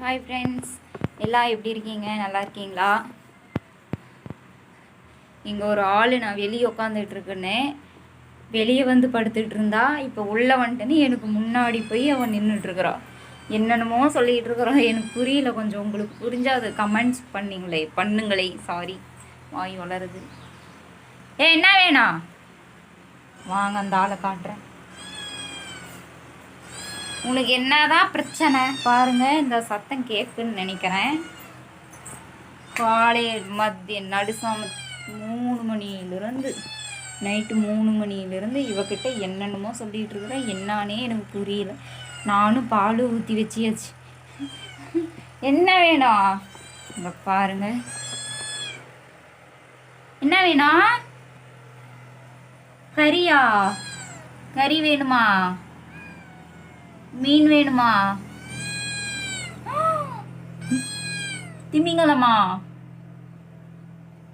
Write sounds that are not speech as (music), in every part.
Hi friends எல்லாம் எப்படி இருக்கீங்க? நல்லா இருக்கீங்களா? இங்கே ஒரு ஆள் நான் வெளியே உட்காந்துட்டுருக்கேனே வெளியே வந்து படுத்துட்டு இருந்தா இப்போ உள்ளே வந்துட்டுன்னு எனக்கு முன்னாடி போய் அவன் நின்றுட்டுருக்குறான் என்னென்னமோ சொல்லிகிட்டு இருக்கிறான் எனக்கு புரியல கொஞ்சம். உங்களுக்கு புரிஞ்சால் அது கமெண்ட்ஸ் பண்ணிங்களே. பண்ணுங்களே. சாரி வாய் வளருது. ஏ என்ன வேணாம் வாங்க அந்த ஆளை காட்டுறேன். உனக்கு என்னதான் பிரச்சனை? பாருங்க இந்த சத்தம் கேட்குன்னு நினைக்கிறேன். காலை மத்திய நடுசாம மூணு மணியிலிருந்து நைட்டு மூணு மணியிலிருந்து இவக்கிட்ட என்னென்னமோ சொல்லிட்டு இருக்கிறேன். என்னானே எனக்கு புரியல. நானும் பால் ஊற்றி வச்சியாச்சு. என்ன வேணும்? இந்த பாருங்க. என்ன வேணும்? கறியா? கறி வேணுமா? மீன் வேணுமா? திமிங்கலமா?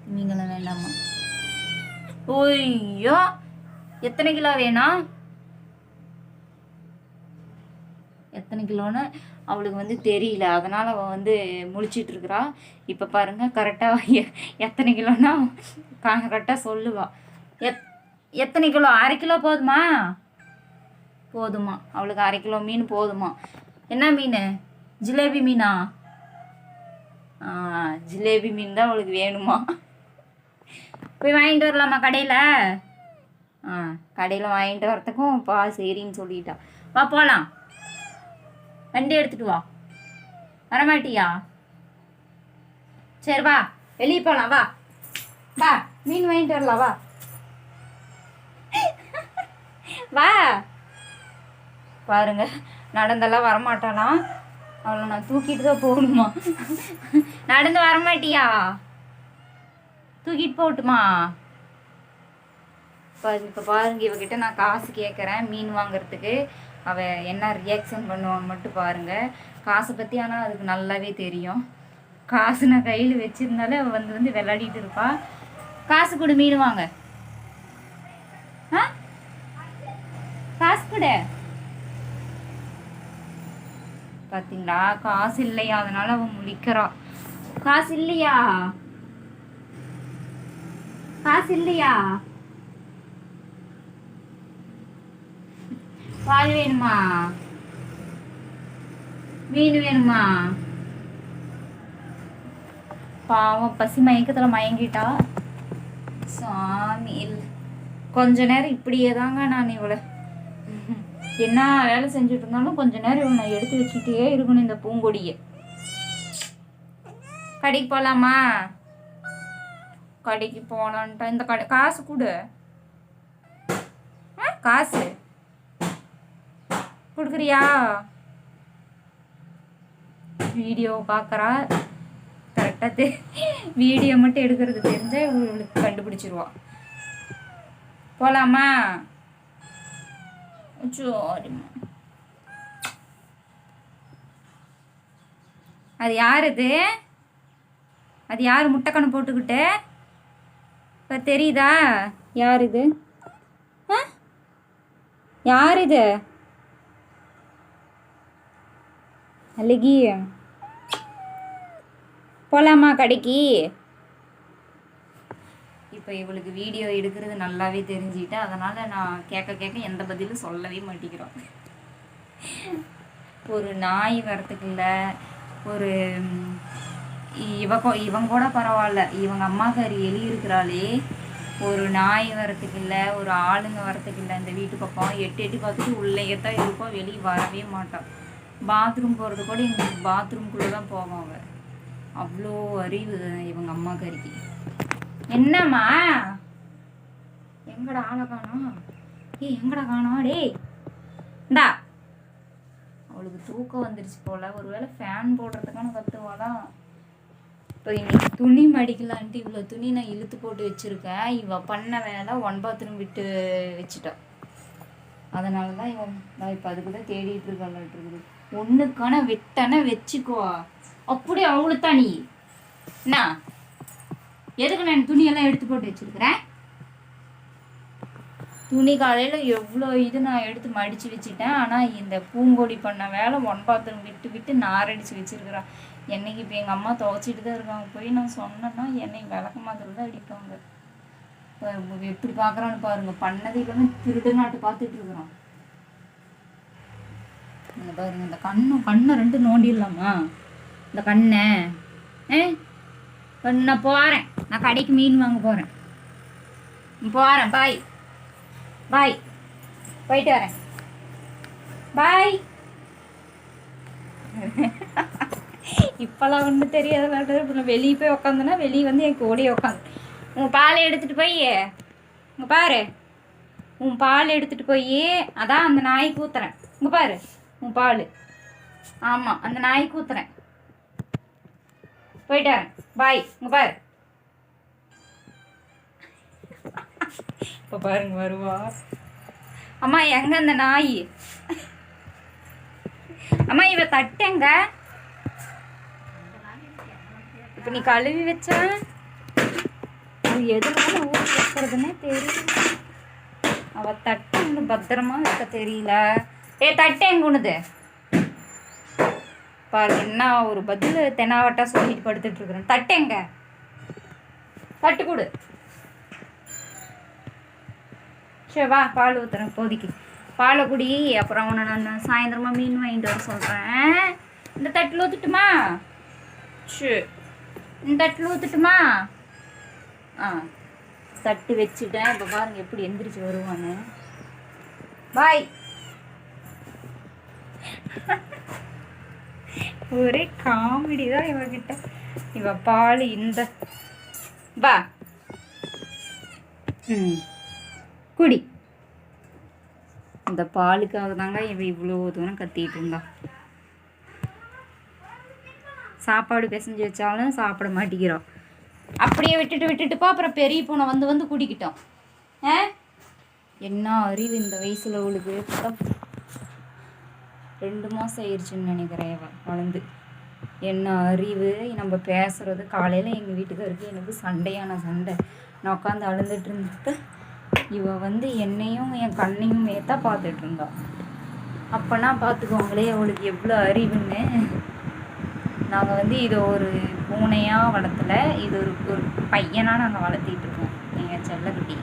திமிங்கலம் வேண்டாமா? ஓய்யோ எத்தனை கிலோ வேணும் எத்தனை கிலோன்னு அவளுக்கு வந்து தெரியல. அதனால் அவள் வந்து முழிச்சிட்டு இருக்கிறா. இப்போ பாருங்க கரெக்டாக எத்தனை கிலோன்னா கரெக்டாக சொல்லுவா. எத் எத்தனை கிலோ? அரை கிலோ போதுமா? போதுமா? அவளுக்கு அரை கிலோ மீன் போதுமா? என்ன மீன்? ஜிலேபி மீனா? ஆ ஜிலேபி மீன் தான் அவளுக்கு வேணுமா? போய் வாங்கிட்டு வரலாமா கடையில்? ஆ கடையில் வாங்கிட்டு வரத்துக்கும் பா சரின்னு சொல்லிட்டா. வா போகலாம் வண்டி எடுத்துட்டு வா. வரமாட்டியா? சரி வா. வெளியே போகலாம் வா. வா மீன் வாங்கிட்டு வரலாம் வா. வா. பாருங்க நடந்தெல்லாம் வரமாட்டாளாம் அவளை நான் தூக்கிட்டு தான் போகணுமா? நடந்து வரமாட்டியா? தூக்கிட்டு போகட்டுமா? பாரு இப்போ பாருங்க இவகிட்ட நான் காசு கேட்குறேன் மீன் வாங்குறதுக்கு. அவள் என்ன ரியாக்ஷன் பண்ணுவான்னு மட்டும் பாருங்க. காசை பற்றி ஆனால் அதுக்கு நல்லாவே தெரியும். காசு நான் கையில் வச்சிருந்தாலே அவள் வந்து வந்து விளையாடிட்டு இருப்பா. காசு கொடு மீன் வாங்க. ஆ? காசு கொடு. பாத்தீங்களா? காசு இல்லையா? அதனால அவன் முழிக்கிறா. காசு இல்லையா? காசு இல்லையா? பால் வேணுமா? மீன் வேணுமா? பாவம் பசி மயக்கத்துல மயங்கிட்டா. சாமி கொஞ்ச நேரம் இப்படியே தாங்க நான் இவளை என்ன வேலை செஞ்சுட்டு இருந்தாலும் கொஞ்ச நேரம் இவனை நான் எடுத்து வச்சுட்டே இருக்கணும் இந்த பூங்கொடியை. கடைக்கு போகலாமா கடைக்கு போகலான்ட்டா இந்த கடை காசு கொடு. ஆ காசு. கொடுக்குறியா? வீடியோ பார்க்குறா. கரெக்டாக தெ வீடியோ மட்டும் எடுக்கிறது தெரிஞ்சால் இவளுக்கு கண்டுபிடிச்சிருவா. போகலாமா சரிம்மா அது யார் இது அது யார் முட்டைக்கணு போட்டுக்கிட்டு? இப்போ தெரியுதா? யார் இது ஆ? யார் இது அழகி. போலாமா கடைக்கு? இப்போ இவளுக்கு வீடியோ எடுக்கிறது நல்லாவே தெரிஞ்சுக்கிட்டு அதனால் நான் கேட்க கேட்க எந்த பதிலும் சொல்லவே மாட்டேங்கிறோம். ஒரு நாய் வரத்துக்கு இல்லை ஒரு ம், இவ கூட பரவாயில்ல. இவங்க அம்மாக்காரி எலி இருக்கிறாளே ஒரு நாய் வரத்துக்கு இல்லை ஒரு ஆளுங்க வரத்துக்கு இல்லை இந்த வீட்டு பக்கம் எட்டு எட்டி பார்த்துட்டு உள்ளேயே தான் இருப்போம் வெளியே வரவே மாட்டோம் பாத்ரூம் போகிறது கூட எங்களுக்கு பாத்ரூம்குள்ளே தான் போவோம் அவள் அவ்வளோ அறிவு இவங்க அம்மாக்காரிக்கு என்னம்மா? எங்கடா ஆளை காணோம்? ஏய் எங்கடா காணோம்? டேய். இந்தா. அவளுக்கு தூக்கம் வந்துருச்சு போல. ஒருவேளை ஃபேன் போடுறதுக்கான கத்துவாளா? இப்போ இன்னைக்கு துணி மடிக்கலான்ட்டு இவ்வளோ துணி நான் இழுத்து போட்டு வச்சுருக்கேன். இவள் பண்ண வேலை ஒன் பாத்ரூம் விட்டு வச்சுட்டா. அதனால தான் இவன் நான் இப்போ அதுக்கு தான் தேடிட்டு இருக்காளாட்டு இருக்குது. ஒன்றுக்கான வெட்டனை வச்சுக்கோ அப்படியே அவளுத்தா நீ. என்ன? எதுக்கு நான் துணியெல்லாம் எடுத்து போட்டு வச்சிருக்கிறேன்? துணி காலையில் எவ்வளோ இது நான் எடுத்து மடித்து வச்சுட்டேன். ஆனால் இந்த பூங்கொடி பண்ண வேலை ஒன் பாத்திரம் விட்டு விட்டு நாரடிச்சு வச்சுருக்குறான் என்னைக்கு இப்போ எங்கள் அம்மா துவைச்சிட்டு தான் இருக்காங்க. போய் நான் சொன்னேன்னா என்னை விளக்க மாதிரி தான் அடிப்பாங்க எப்படி பார்க்குறான்னு பாருங்க. பண்ணது இல்லாமல் திருடு நாட்டு பார்த்துட்டு இருக்கிறான். இங்க பாருங்க இந்த கண்ணு கண்ணை ரெண்டு நோண்டிடலாமா? இந்த கண்ணை. ஏ நான் போகிறேன் நான் கடைக்கு மீன் வாங்க போகிறேன் போகிறேன் பாய் பாய் போயிட்டு வரேன். பாய் (laughs) இப்போல்லாம் ஒன்றும் தெரியாத வெளியே போய் உக்காந்தேன்னா வெளியே வந்து என் கூடயே உட்காந்து உன் பாலை எடுத்துகிட்டு போய் இங்கே பாரு. உன் பால் எடுத்துகிட்டு போய் அதான் அந்த நாய் கூத்துறேன். இங்கே பாரு உன் பால். ஆமாம் அந்த நாய் கூத்துறேன். போயிட்டு வரேன். பாய் இங்கே பாரு. இப்போ பாருங்க வருவா. அம்மா எங்க அந்த நாய்? அம்மா இவ தட்டெங்க இப்போ நீ கழுவி வச்ச? அது எதுனால ஊர் வைக்கிறதுனே தெரியல. அவ தட்டை பத்திரமா வைக்க தெரியல. ஏ தட்டை எங்க உனது? பாரு என்ன ஒரு பதில் தெனாவட்டா சொல்லிட்டு படுத்துட்டு இருக்கிறேன். தட்டு எங்க? தட்டு கொடு. சரி வா பால் ஊற்றுறேன் இப்போதைக்கு பாலை குடி அப்புறம் அவனை நான் சாயந்தரமா மீன் வாங்கிட்டு வர சொல்கிறேன் இந்த தட்டில் ஊற்றுட்டுமா சரி இந்த தட்டில் ஊற்றுட்டுமா ஆ. தட்டு வச்சுட்டேன். இப்போ பாருங்க எப்படி எந்திரிச்சு வருவான்னு. பாய். ஒரே காமெடி தான் இவகிட்ட. இவ பால் இந்த வா. ம். குடி. இந்த பாலுக்காக தாங்க இவன் இவ்வளோ தூரம் கத்திட்டு இருந்தா. சாப்பாடு பிசைஞ்சு வச்சாலும் சாப்பிட மாட்டேங்கிறோம் அப்படியே விட்டுட்டு விட்டுட்டுப்பா அப்புறம் பெரிய பூனை வந்து வந்து குடிக்கிட்டோம். ஆ? என்ன அறிவு இந்த வயசில் அவளுக்கு? ரெண்டு மாதம் ஆயிடுச்சுன்னு நினைக்கிறேன் வளர்ந்து. என்ன அறிவு? நம்ம பேசுறது காலையில் எங்கள் வீட்டுக்காருக்கு எனக்கு சண்டையான சண்டை. நான் உட்காந்து அழுந்துட்டு இருந்துட்டு இவ வந்து என்னையும் என் கண்ணையும் ஏத்தா பார்த்துட்டு இருந்தா அப்போனா பார்த்துக்கோங்களே அவளுக்கு எவ்வளோ அறிவுன்னு. நாங்கள் வந்து இதை ஒரு பூனையாக வளர்த்தல இது ஒரு ஒரு பையனாக நாங்கள் வளர்த்திட்டு இருக்கோம் எங்கள் செல்லக்குட்டி.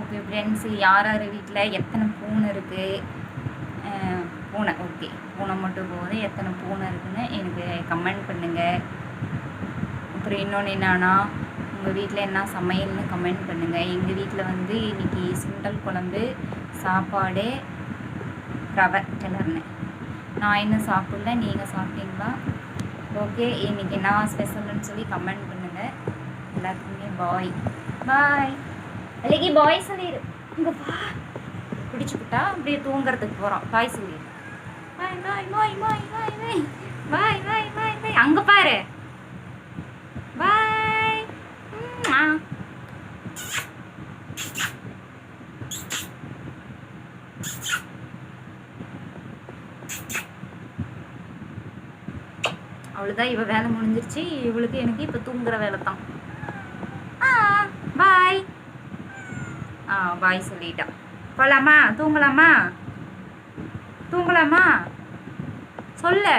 ஓகே ஃப்ரெண்ட்ஸ் யார் யார் வீட்டில் எத்தனை பூனை இருக்குது பூனை ஓகே பூனை மட்டும் போகுது எத்தனை பூனை இருக்குன்னு எனக்கு கமெண்ட் பண்ணுங்கள் அப்புறம் இன்னொன்று என்னன்னா உங்கள் வீட்டில் என்ன சமையல்னு கமெண்ட் பண்ணுங்கள் எங்கள் வீட்டில் வந்து இன்னைக்கு சுண்டல் குழம்பு சாப்பாடு ரவை கிளர்னு நான் இன்னும் சாப்பிடல நீங்கள் சாப்பிட்டீங்களா? ஓகே இன்னைக்கு என்ன ஸ்பெஷல்னு சொல்லி கமெண்ட் பண்ணுங்கள் எல்லாத்துக்குமே பாய் பாய் அன்னைக்கு பாய் சொல்லிடு இங்கே பிடிச்சி விட்டா அப்படியே தூங்குறதுக்கு போகிறோம் பாய் சொல்லிடு பாய் பாய் பாய் பாய் பாய் பாய் பாய் பாய் பாய் பாய் அங்கே பாரு. பாய் அவ்வளோதான் இவ வேலை முடிஞ்சிருச்சு. இவளுக்கு எனக்கு இப்போ தூங்குற வேலை தான் பாய் ஆ பாய் சொல்லிட்டா. போகலாமா தூங்கலாமா? தூங்கலாமா? சொல்லு.